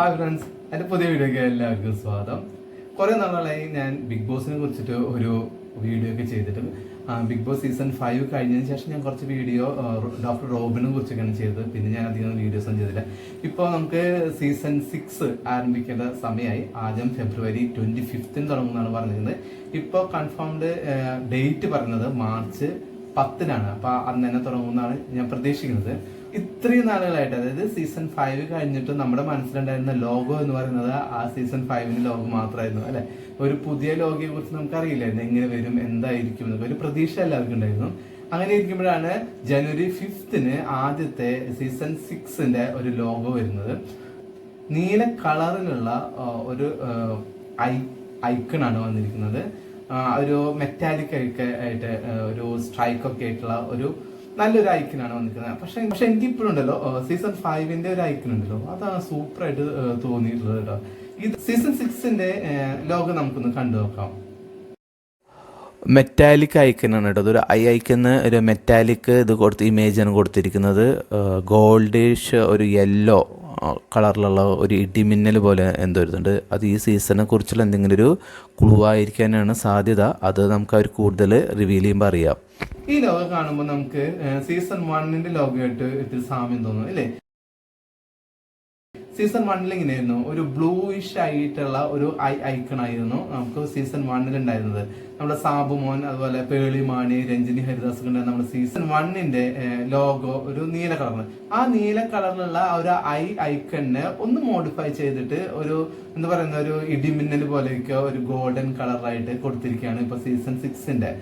Hi friends എന്റെ പുതിയ വീഡിയോയ്ക്ക് എല്ലാവർക്കും സ്വാഗതം. കുറേ നാളുകളായി ഞാൻ ബിഗ് ബോസിനെ കുറിച്ചിട്ട് ഒരു വീഡിയോ ഒക്കെ ചെയ്തിട്ട് ബിഗ് ബോസ് സീസൺ ഫൈവ് കഴിഞ്ഞതിന് ശേഷം ഞാൻ കുറച്ച് വീഡിയോ ഡോക്ടർ റോബിനെ കുറിച്ചൊക്കെയാണ് ചെയ്തത്. പിന്നെ ഞാൻ അധികം വീഡിയോസ് ഒന്നും ചെയ്തില്ല. ഇപ്പോൾ നമുക്ക് സീസൺ സിക്സ് ആരംഭിക്കേണ്ട സമയമായി. ആദ്യം ഫെബ്രുവരി ട്വന്റി ഫിഫ്തിന് തുടങ്ങുമെന്നാണ് പറഞ്ഞിരുന്നത്. ഇപ്പോൾ കൺഫേംഡ് ഡേറ്റ് പറയുന്നത് മാർച്ച് പത്തിനാണ്. അപ്പോൾ അന്ന് തന്നെ തുടങ്ങുമെന്നാണ് ഞാൻ പ്രതീക്ഷിക്കുന്നത്. ഇത്രയും നാളുകളായിട്ട് അതായത് സീസൺ ഫൈവ് കഴിഞ്ഞിട്ട് നമ്മുടെ മനസ്സിലുണ്ടായിരുന്ന ലോഗോ എന്ന് പറയുന്നത് ആ സീസൺ ഫൈവിന് ലോഗോ മാത്രമായിരുന്നു അല്ലെ? ഒരു പുതിയ ലോഗോയെ കുറിച്ച് നമുക്ക് അറിയില്ലായിരുന്നു എങ്ങനെ വരും എന്തായിരിക്കും എന്നൊക്കെ ഒരു പ്രതീക്ഷ എല്ലാവർക്കും ഉണ്ടായിരുന്നു. അങ്ങനെ ഇരിക്കുമ്പോഴാണ് ജനുവരി ഫിഫ്തിന് ആദ്യത്തെ സീസൺ സിക്സിന്റെ ഒരു ലോഗോ വരുന്നത്. നീല കളറിലുള്ള ഒരു ഐ ഐക്കണാണ് വന്നിരിക്കുന്നത്. ഒരു മെറ്റാലിക് ഒക്കെ ആയിട്ട് ഒരു സ്ട്രൈക്ക് ഒക്കെ ആയിട്ടുള്ള ഒരു നല്ലൊരു ഐക്കനാണ് വന്നിരിക്കുന്നത്. പക്ഷെ പക്ഷെ എനിക്ക് ഇപ്പോഴും ഉണ്ടല്ലോ സീസൺ ഫൈവിന്റെ ഒരു ഐക്കൺ ഉണ്ടല്ലോ അതാണ് ആ, തോന്നിയിട്ടുള്ളത് കേട്ടോ. ഇത് സീസൺ സിക്സിന്റെ ലോകം നമുക്കൊന്ന് കണ്ടു നോക്കാം. മെറ്റാലിക് ഐക്കനാണ് കേട്ടോ. അതൊരു ഐ ഐക്കന്ന് ഒരു മെറ്റാലിക് ഇത് കൊടുത്ത് ഇമേജാണ് കൊടുത്തിരിക്കുന്നത്. ഗോൾഡിഷ് ഒരു യെല്ലോ കളറിലുള്ള ഒരു ഇടിമിന്നൽ പോലെ എന്തോ ഇതുണ്ട് അത് ഈ സീസണിനെ കുറിച്ചുള്ള എന്തെങ്കിലും ഒരു ക്ലൂ ആയിരിക്കാനാണ് സാധ്യത. അത് നമുക്ക് അവർ കൂടുതൽ റിവീൽ ചെയ്യുമ്പോൾ അറിയാം. ഈ ലോഗോ കാണുമ്പോൾ നമുക്ക് സീസൺ വണ്ണിന്റെ ലോഗോ ആയിട്ട് ഇത്തിരി സാമ്യം തോന്നും അല്ലേ? സീസൺ വണ്ണിൽ ഇങ്ങനെയായിരുന്നു ഒരു ബ്ലൂയിഷ് ആയിട്ടുള്ള ഒരു ഐ ഐക്കൺ ആയിരുന്നു നമുക്ക് സീസൺ വണ്ണിൽ ഉണ്ടായിരുന്നത്. നമ്മുടെ സാബു മോൻ അതുപോലെ പേളി മാണി രഞ്ജിനി ഹരിദാസ് ഒക്കെ നമ്മുടെ സീസൺ വണ്ണിന്റെ ലോഗോ ഒരു നീല കളർ ആ നീല കളറിലുള്ള ആ ഒരു ഐ ഐക്കണിനെ ഒന്ന് മോഡിഫൈ ചെയ്തിട്ട് ഒരു എന്താ പറയുന്ന ഒരു ഇടിമിന്നൽ പോലെയൊക്കെ ഒരു ഗോൾഡൻ കളറായിട്ട് കൊടുത്തിരിക്കുകയാണ് ഇപ്പൊ സീസൺ സിക്സിന്റെ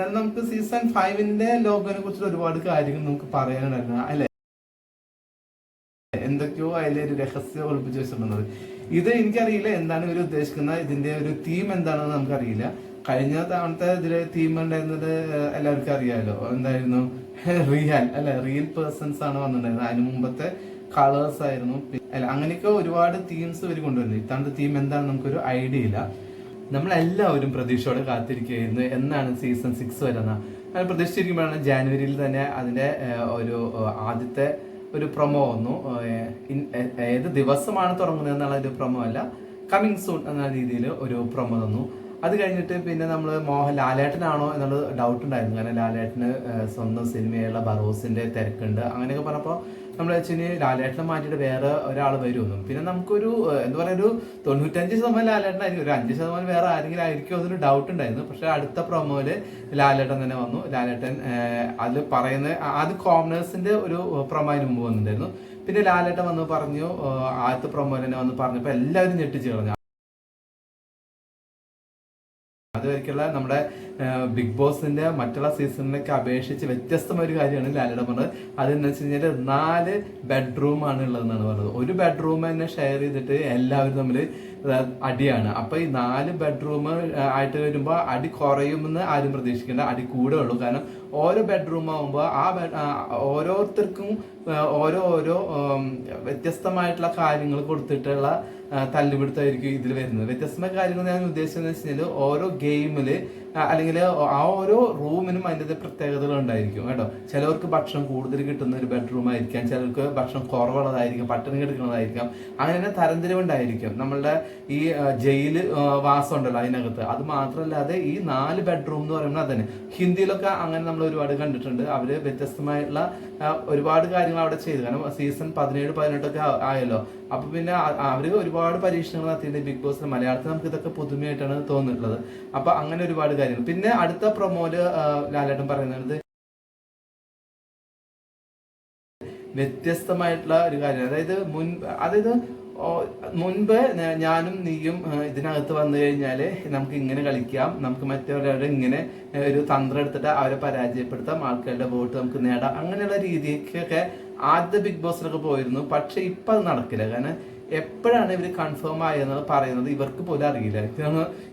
എന്നാലും നമുക്ക് സീസൺ ഫൈവിന്റെ ലോഗോനെ കുറിച്ച് ഒരുപാട് കാര്യങ്ങൾ നമുക്ക് പറയാനുണ്ടായിരുന്നു അല്ലെ? എന്തൊക്കെയോ അതിലെ ഒരു രഹസ്യം ഒളിപ്പിച്ച് വെച്ചിട്ടുണ്ടത് ഇത് എനിക്കറിയില്ല എന്താണ് ഇവർ ഉദ്ദേശിക്കുന്നത്. ഇതിന്റെ ഒരു തീം എന്താണെന്ന് നമുക്കറിയില്ല. കഴിഞ്ഞ തവണത്തെ ഇതിലെ തീം ഉണ്ടായിരുന്നത് എല്ലാവർക്കും അറിയാലോ. എന്തായിരുന്നു? റിയൽ അല്ല? റിയൽ പേഴ്സൺസ് ആണ് വന്നിട്ടുണ്ടായിരുന്നത്. അതിന് മുമ്പത്തെ കളേഴ്സ് ആയിരുന്നു. അല്ല അങ്ങനെയൊക്കെ ഒരുപാട് തീംസ് ഇവർ കൊണ്ടുവരുന്നു. ഇത്തവണത്തെ തീം എന്താണെന്ന് നമുക്കൊരു ഐഡിയ ഇല്ല. നമ്മളെല്ലാവരും പ്രതീക്ഷയോടെ കാത്തിരിക്കുകയായിരുന്നു. എന്നാണ് സീസൺ സിക്സ് വരുന്ന അങ്ങനെ പ്രതീക്ഷിച്ചിരിക്കുമ്പോഴാണ് ജാനുവരിയിൽ തന്നെ അതിന്റെ ഒരു ആദ്യത്തെ ഒരു പ്രൊമോ വന്നു. ഏത് ദിവസമാണ് തുടങ്ങുന്നത് എന്നുള്ള ഒരു പ്രൊമോ അല്ല. കമ്മിങ് സൂൺ എന്ന രീതിയിൽ ഒരു പ്രൊമോ തന്നു. അത് കഴിഞ്ഞിട്ട് പിന്നെ നമ്മൾ മോഹൻ ലാലേട്ടനാണോ എന്നുള്ളത് ഡൗട്ട് ഉണ്ടായിരുന്നു. കാരണം ലാലേട്ടന് സ്വന്തം സിനിമയുള്ള ബറോസിന്റെ തിരക്കുണ്ട്. അങ്ങനെയൊക്കെ പറഞ്ഞപ്പോൾ നമ്മൾ അച്ഛന് ലാലേട്ടനെ മാറ്റിയിട്ട് വേറെ ഒരാൾ വരുമെന്നും. പിന്നെ നമുക്കൊരു എന്താ പറയുക ഒരു തൊണ്ണൂറ്റഞ്ച് ശതമാനം ലാലേട്ടനായിരിക്കും. ഒരു അഞ്ച് ശതമാനം വേറെ ആരെങ്കിലും ആയിരിക്കും അതൊരു ഡൗട്ട് ഉണ്ടായിരുന്നു. പക്ഷെ അടുത്ത പ്രൊമോയിൽ ലാലേട്ടൻ തന്നെ വന്നു. ലാലേട്ടൻ അത് അതിൽ പറയുന്ന അത് കോമേഴ്സിന്റെ ഒരു പ്രൊമോയിന് മുമ്പ് വന്നിട്ടുണ്ടായിരുന്നു. പിന്നെ ലാലേട്ടൻ വന്ന് പറഞ്ഞു ആദ്യത്തെ പ്രൊമോയിൽ തന്നെ വന്ന് പറഞ്ഞപ്പോൾ എല്ലാവരും ഞെട്ടിച്ച് കളഞ്ഞു. അതുവരെയ്ക്കുള്ള നമ്മുടെ ബിഗ് ബോസിന്റെ മറ്റുള്ള സീസണിലേക്ക് അപേക്ഷിച്ച് വ്യത്യസ്തമായ ഒരു കാര്യമാണ് ലാലിയുടെ പറഞ്ഞത്. അതെന്ന് വെച്ച് കഴിഞ്ഞാൽ നാല് ബെഡ്റൂമാണ് ഉള്ളതെന്നാണ് പറഞ്ഞത്. ഒരു ബെഡ്റൂം തന്നെ ഷെയർ ചെയ്തിട്ട് എല്ലാവരും തമ്മിൽ അടിയാണ്. അപ്പൊ ഈ നാല് ബെഡ്റൂം ആയിട്ട് വരുമ്പോൾ അടി കുറയുമെന്ന് ആരും പ്രതീക്ഷിക്കേണ്ട. അടി കൂടെ ഉള്ളൂ. കാരണം ഓരോ ബെഡ്റൂം ആകുമ്പോൾ ആ ഓരോരുത്തർക്കും ഓരോ ഓരോ വ്യത്യസ്തമായിട്ടുള്ള കാര്യങ്ങൾ കൊടുത്തിട്ടുള്ള തല്ലുപിടുത്തമായിരിക്കും ഇതിൽ വരുന്നത്. വ്യത്യസ്തമായ കാര്യങ്ങൾ ഞാൻ ഉദ്ദേശിച്ചത് വെച്ച് കഴിഞ്ഞാൽ ഓരോ ഗെയിമിൽ അല്ലെങ്കിൽ ആ ഓരോ റൂമിനും അതിന്റെ പ്രത്യേകതകൾ ഉണ്ടായിരിക്കും കേട്ടോ. ചിലവർക്ക് ഭക്ഷണം കൂടുതൽ കിട്ടുന്ന ഒരു ബെഡ്റൂം ആയിരിക്കാം ചിലർക്ക് ഭക്ഷണം കുറവുള്ളതായിരിക്കും പട്ടിണി കിടക്കുന്നതായിരിക്കാം അങ്ങനെ തന്നെ തരംതിരിവുണ്ടായിരിക്കും നമ്മളുടെ ഈ ജയിൽ വാസം ഉണ്ടല്ലോ അതിനകത്ത്. അത് മാത്രമല്ലാതെ ഈ നാല് ബെഡ്റൂം എന്ന് പറയുമ്പോൾ അതന്നെ. ഹിന്ദിയിലൊക്കെ അങ്ങനെ നമ്മൾ ഒരുപാട് കണ്ടിട്ടുണ്ട്. അവർ വ്യത്യസ്തമായിട്ടുള്ള ഒരുപാട് കാര്യങ്ങൾ അവിടെ ചെയ്തു. കാരണം സീസൺ പതിനേഴ് പതിനെട്ടൊക്കെ ആയല്ലോ. അപ്പൊ പിന്നെ അവർ ഒരുപാട് പരീക്ഷണങ്ങൾ നടത്തിയിട്ടുണ്ട്. ബിഗ് ബോസ് മലയാളത്തിൽ നമുക്ക് ഇതൊക്കെ പുതുമയായിട്ടാണ് തോന്നിയിട്ടുള്ളത്. അപ്പൊ അങ്ങനെ ഒരുപാട് കാര്യങ്ങൾ. പിന്നെ അടുത്ത പ്രൊമോൽ ലാലേട്ടൻ പറയുന്നത് വ്യത്യസ്തമായിട്ടുള്ള ഒരു കാര്യം അതായത് മുൻ അതായത് മുൻപ് ഞാനും നീയും ഇതിനകത്ത് വന്നു കഴിഞ്ഞാൽ നമുക്ക് ഇങ്ങനെ കളിക്കാം. നമുക്ക് മറ്റൊരാളെ ഇങ്ങനെ ഒരു തന്ത്രം എടുത്തിട്ട് അവരെ പരാജയപ്പെടുത്താം. ആൾക്കാരുടെ വോട്ട് നമുക്ക് നേടാം. അങ്ങനെയുള്ള രീതിക്കൊക്കെ ആദ്യ ബിഗ് ബോസിലൊക്കെ പോയിരുന്നു. പക്ഷെ ഇപ്പൊ അത് നടക്കില്ല. കാരണം എപ്പോഴാണ് ഇവർ കൺഫേം ആയെന്ന് പറയുന്നത് ഇവർക്ക് പോലും അറിയില്ല.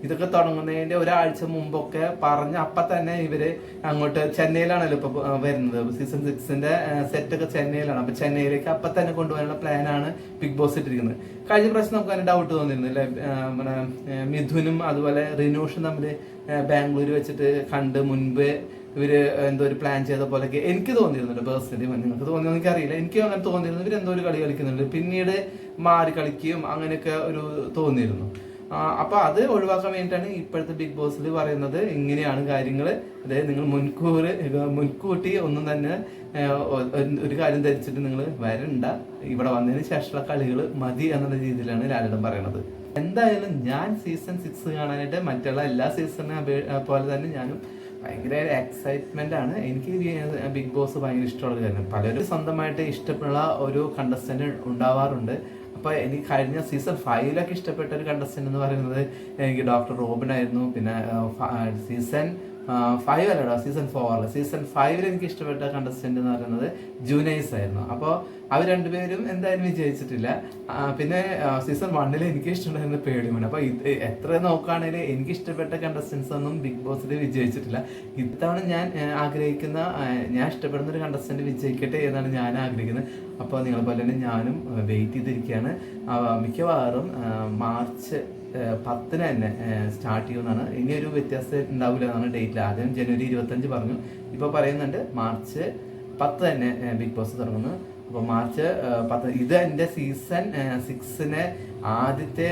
ഇതൊക്കെ തുടങ്ങുന്നതിന്റെ ഒരാഴ്ച മുമ്പൊക്കെ പറഞ്ഞ അപ്പൊ തന്നെ ഇവർ അങ്ങോട്ട് ചെന്നൈയിലാണല്ലോ ഇപ്പൊ വരുന്നത്. സീസൺ സിക്സിന്റെ സെറ്റ് ഒക്കെ ചെന്നൈയിലാണ്. അപ്പൊ ചെന്നൈയിലേക്ക് അപ്പൊ തന്നെ കൊണ്ടുപോകാനുള്ള പ്ലാനാണ് ബിഗ് ബോസ് ഇട്ടിരിക്കുന്നത്. കഴിഞ്ഞ പ്രാവശ്യം നമുക്ക് അതിന് ഡൗട്ട് തോന്നിയിരുന്നു അല്ലെ? നമ്മുടെ മിഥുനും അതുപോലെ റിനോഷും തമ്മിൽ ബാംഗ്ലൂർ വെച്ചിട്ട് കണ്ട് മുൻപ് ഇവർ എന്തോ ഒരു പ്ലാൻ ചെയ്ത പോലെയൊക്കെ എനിക്ക് തോന്നിയിരുന്നുണ്ട് പേഴ്സണലി നിങ്ങൾക്ക് തോന്നിയോ എനിക്ക് അറിയില്ല എനിക്ക് അങ്ങനെ തോന്നിയിരുന്നു. ഇവർ എന്തോ ഒരു കളി കളിക്കുന്നുണ്ട്. പിന്നീട് മാറി കളിക്കുകയും അങ്ങനെയൊക്കെ ഒരു തോന്നിയിരുന്നു. അപ്പോൾ അപ്പൊ അത് ഒഴിവാക്കാൻ വേണ്ടിയിട്ടാണ് ഇപ്പോഴത്തെ ബിഗ് ബോസിൽ പറയുന്നത് ഇങ്ങനെയാണ് കാര്യങ്ങൾ അതായത് നിങ്ങൾ മുൻകൂർ മുൻകൂട്ടി ഒന്നും തന്നെ ഒരു- കാര്യം ധരിച്ചിട്ട് നിങ്ങൾ വരണ്ട. ഇവിടെ വന്നതിന് ശേഷമുള്ള കളികൾ മതി എന്നുള്ള രീതിയിലാണ് ലാലിടം പറയണത്. എന്തായാലും ഞാൻ സീസൺ സിക്സ് കാണാനായിട്ട് മറ്റുള്ള എല്ലാ സീസണിനെ പോലെ തന്നെ ഞാനും ഭയങ്കര എക്സൈറ്റ്മെന്റ് ആണ്. എനിക്ക് ബിഗ് ബോസ് ഭയങ്കര ഇഷ്ടമുള്ള കാര്യം. പലരും സ്വന്തമായിട്ട് ഇഷ്ടമുള്ള ഒരു കണ്ടസ്റ്റന്റ് ഉണ്ടാവാറുണ്ട്. അപ്പൊ എനിക്ക് കഴിഞ്ഞ സീസൺ ഫൈവിലൊക്കെ ഇഷ്ടപ്പെട്ട ഒരു കണ്ടസ്റ്റന്റ് എന്ന് പറയുന്നത് എനിക്ക് ഡോക്ടർ റോബിൻ ആയിരുന്നു. പിന്നെ സീസൺ ഫൈവ് അല്ലടാ സീസൺ ഫോർ സീസൺ ഫൈവിൽ എനിക്ക് ഇഷ്ടപ്പെട്ട കണ്ടസ്റ്റന്റ് എന്ന് പറയുന്നത് ജൂനൈസ് ആയിരുന്നു. അപ്പോൾ അവർ രണ്ടുപേരും എന്തായാലും വിജയിച്ചിട്ടില്ല. പിന്നെ സീസൺ വണ്ണിൽ എനിക്ക് ഇഷ്ടമുണ്ടായിരുന്ന പേടിമൺ അപ്പോൾ ഇത് എത്ര നോക്കുകയാണെങ്കിൽ എനിക്ക് ഇഷ്ടപ്പെട്ട കണ്ടസ്റ്റൻസ് ഒന്നും ബിഗ് ബോസിൽ വിജയിച്ചിട്ടില്ല. ഇത്തവണ ഞാൻ ആഗ്രഹിക്കുന്ന ഞാൻ ഇഷ്ടപ്പെടുന്ന ഒരു കണ്ടസ്റ്റന്റ് വിജയിക്കട്ടെ എന്നാണ് ഞാൻ ആഗ്രഹിക്കുന്നത്. അപ്പോൾ നിങ്ങളെ പോലെ തന്നെ ഞാനും വെയിറ്റ് ചെയ്തിരിക്കുകയാണ്. മിക്കവാറും മാർച്ച് പത്തിന് തന്നെ സ്റ്റാർട്ട് ചെയ്യുമെന്നാണ്. ഇനി ഒരു വ്യത്യാസം ഉണ്ടാവില്ല എന്നാണ് ഡേറ്റിൽ ആദ്യം ജനുവരി ഇരുപത്തഞ്ച് പറഞ്ഞു. ഇപ്പോൾ പറയുന്നുണ്ട് മാർച്ച് പത്ത് തന്നെ ബിഗ് ബോസ് തുടങ്ങുന്നു. അപ്പോൾ മാർച്ച് പത്ത്. ഇത് എന്റെ സീസൺ സിക്സിന് ആദ്യത്തെ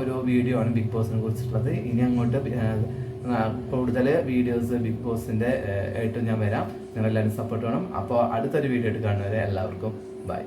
ഒരു വീഡിയോ ആണ് ബിഗ് ബോസിനെ കുറിച്ചിട്ടുള്ളത്. ഇനി അങ്ങോട്ട് കൂടുതൽ വീഡിയോസ് ബിഗ് ബോസിന്റെ ആയിട്ട് ഞാൻ വരാം. നിങ്ങളെല്ലാവരും സപ്പോർട്ട് വേണം. അപ്പോൾ അടുത്തൊരു വീഡിയോ ആയിട്ട് കാണുന്നവരെ എല്ലാവർക്കും ബൈ